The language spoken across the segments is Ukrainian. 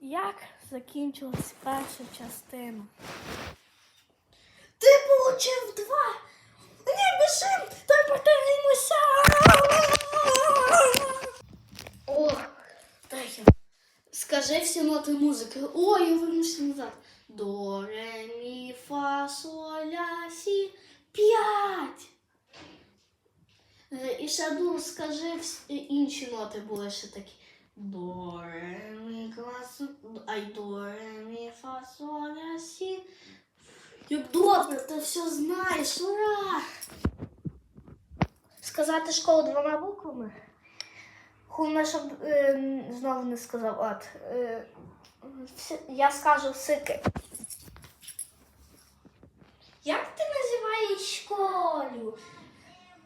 Як закінчилась перша частина? Ти получив два. Не біжим, та повторимося. Ох, я. Скажи всі ноти музики. Ой, я вернуся назад. До, ре, мі, фа, соль, сі. П'ять. Е, І ще скажи е, інші ноти були ще такі. До, ре, мі, фа, ай, до, ре, мі, фа, соль, ля, сі. Добре, ти все знаєш, ура! Сказати школу двома буквами? Хуйна, щоб е, знову не сказав. От. Е, вс- я скажу сики. Як ти називаєш школу?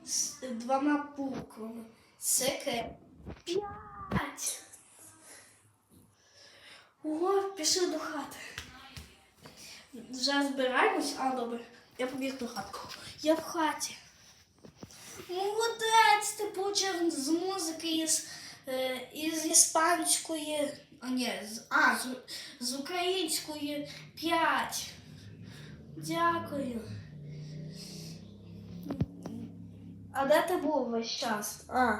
З двома буквами. Сики. П'ять. О, пішли до хати. Вже збираємось, а добре. Я побіг до хатку. Я в хаті. Молодець, ти почав з музики із, е, із іспанської. А ні, з, а, з, з української п'ять. Дякую. А де ти був весь час? А.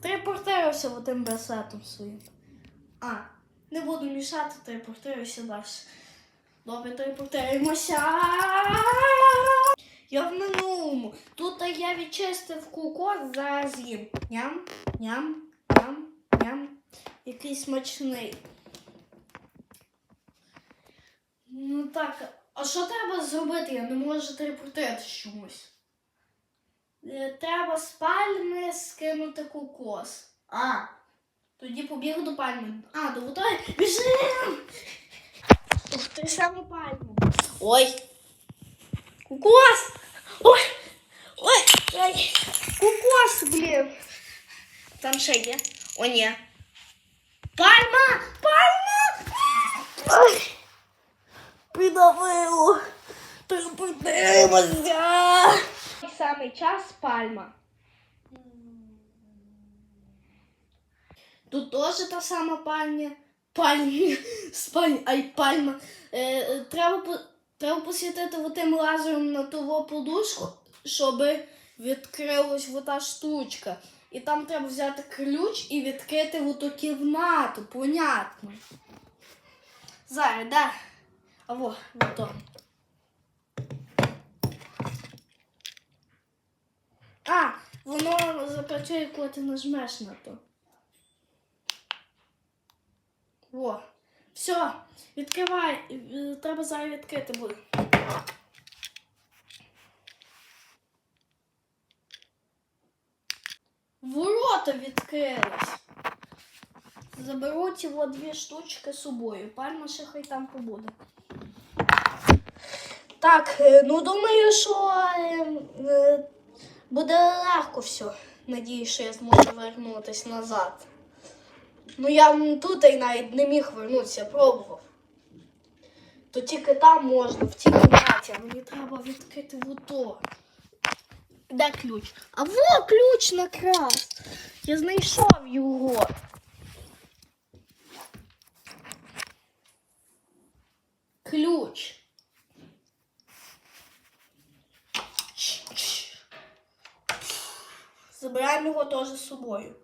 Ти репортерився тим браслетом своїм. А, не буду мішати, то репортируйся далі. Добре, то репортеримося. Я в минулому. Тут я відчистив кукос, зараз їм. Ням, ням, ням, ням. Який смачний. Ну так, а що треба зробити? Я не можу репортувати чомусь. Е, Треба з скинути кокос. А, тоді побіг до пальми. А, до бутої. Біжим! Ух, ти саме пальму. Ой. Кокос! Ой! Ой! Ой! Кокос, блін! Там ще є. О, ні. Пальма! Пальма! Ой! Придавило! Припинимося! Самий час пальма. Тут теж та сама пальня. Пальня. Спальня, ай пальма. Е, е, треба, треба посвітити отим лазером на ту подушку, щоб відкрилась ота штучка. І там треба взяти ключ і відкрити оту кімнату, понятно. Зараз, да. А во, ото. А, воно запрацює, коли ти нажмеш на то. Во. Все, відкривай. Е, Треба зараз відкрити буде. Ворота відкрились. Заберу ці дві штучки з собою. Пальма ще хай там побуде. Так, е, ну думаю, що е, буде легко все. Надіюсь, що я зможу вернутися назад. Ну я тут і навіть не міг вернутися, пробував. То тільки там можна, в цій кімнаті, мені треба відкрити вото. Де ключ? А во ключ накрас. Я знайшов його. Ключ. Забираємо його теж з собою.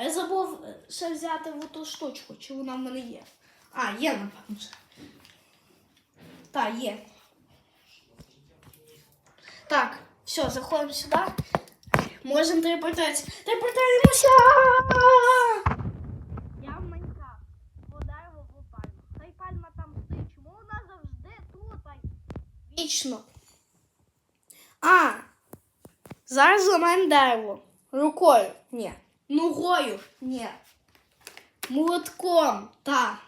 А я забув е, ще взяти в ту штучку, чи вона в мене є. А, є, напевно. Так, є. Так, все, заходимо сюди. Можемо телепортуватися. Телепортуємося! Я в Майнкрафт. Подарував в пальму. Та й пальма там стоїть. Чому вона завжди тут? Вічно. А, зараз зламаємо дерево. Рукою. Ні. Ногою. Ні. Молотком. Так.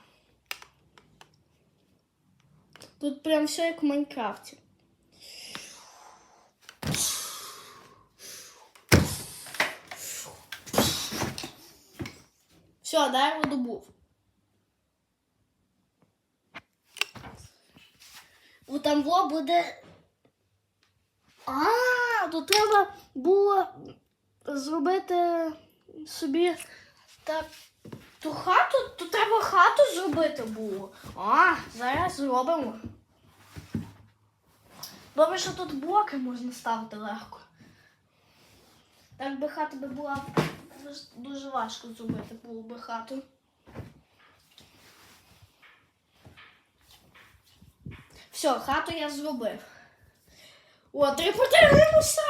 Тут прям все як в Майнкрафті. Все, дерево добув. О, там во буде. А, тут треба було зробити собі так, ту хату, то треба хату зробити було. А, зараз зробимо. Добре, що тут блоки можна ставити легко. Так би хата би була дуже- важко зробити було би хату. Все, хату я зробив. О, три трипотимося!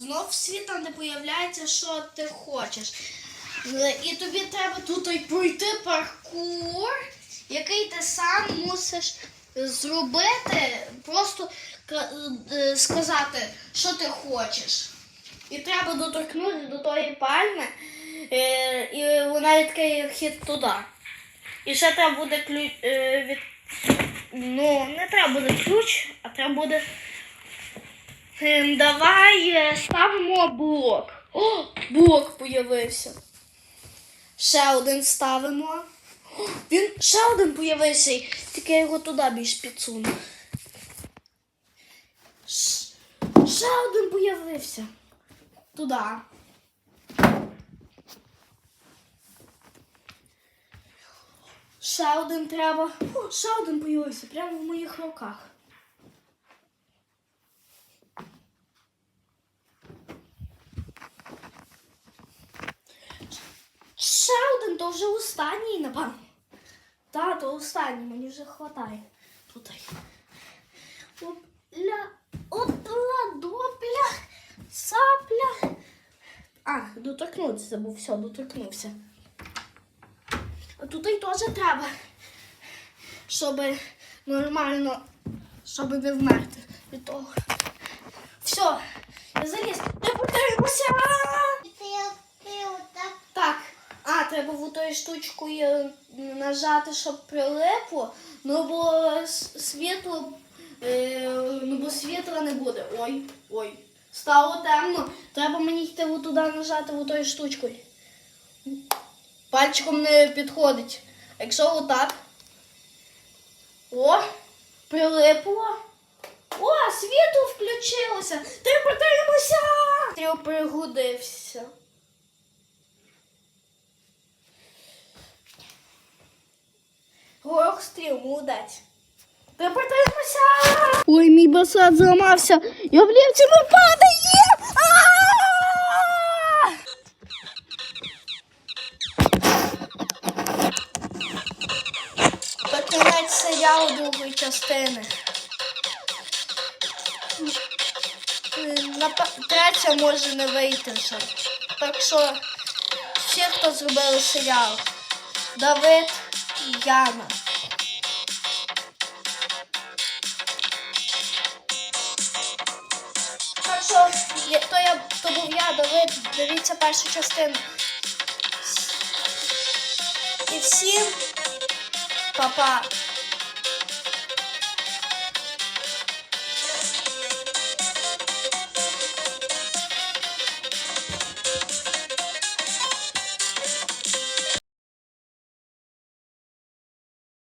Знов світ там не появляється, що ти хочеш. Е, І тобі треба тут пройти паркур, який ти сам мусиш зробити, просто е, сказати, що ти хочеш. І треба доторкнутися до тої пальми, е, і вона відкриє вхід туди. І ще треба буде ключ від. Ну, не треба буде ключ, а треба буде. Ем, давай е, ставимо блок. О, блок появився. Ще один ставимо. О, він ще один появився, тільки я його туди більш підсуну. Ще один появився. Туди. Ще один треба. О, ще один появився прямо в моїх руках. То вже останній, напевно. Та, то останній, мені вже хватає. Тут. Опля, опла, допля, сапля. А, доторкнутися забув, все, доторкнувся. А тут і теж треба, щоб нормально, щоб не вмерти від того. Все, я заліз. Не потримуся! Так. А, треба в тою штучкою нажати, щоб прилипло, ну бо світло, е, ну бо світла не буде. Ой, ой. Стало темно. Треба мені йти туди нажати в тою штучкою. Пальчиком не підходить. Якщо отак. О, прилипло. О, світло включилося. Треба тримайся! Я Горох стріл, молодець. Припитаємося! Ой, мій басад зламався. Я в ми падає! Це кінець другої частини. Напе- Третя може не вийти вже. Так що всі, хто зробили серіал. Давид і Яна. Є- то, я, то був я, Давид. Дивіться першу частину. І всім па-па.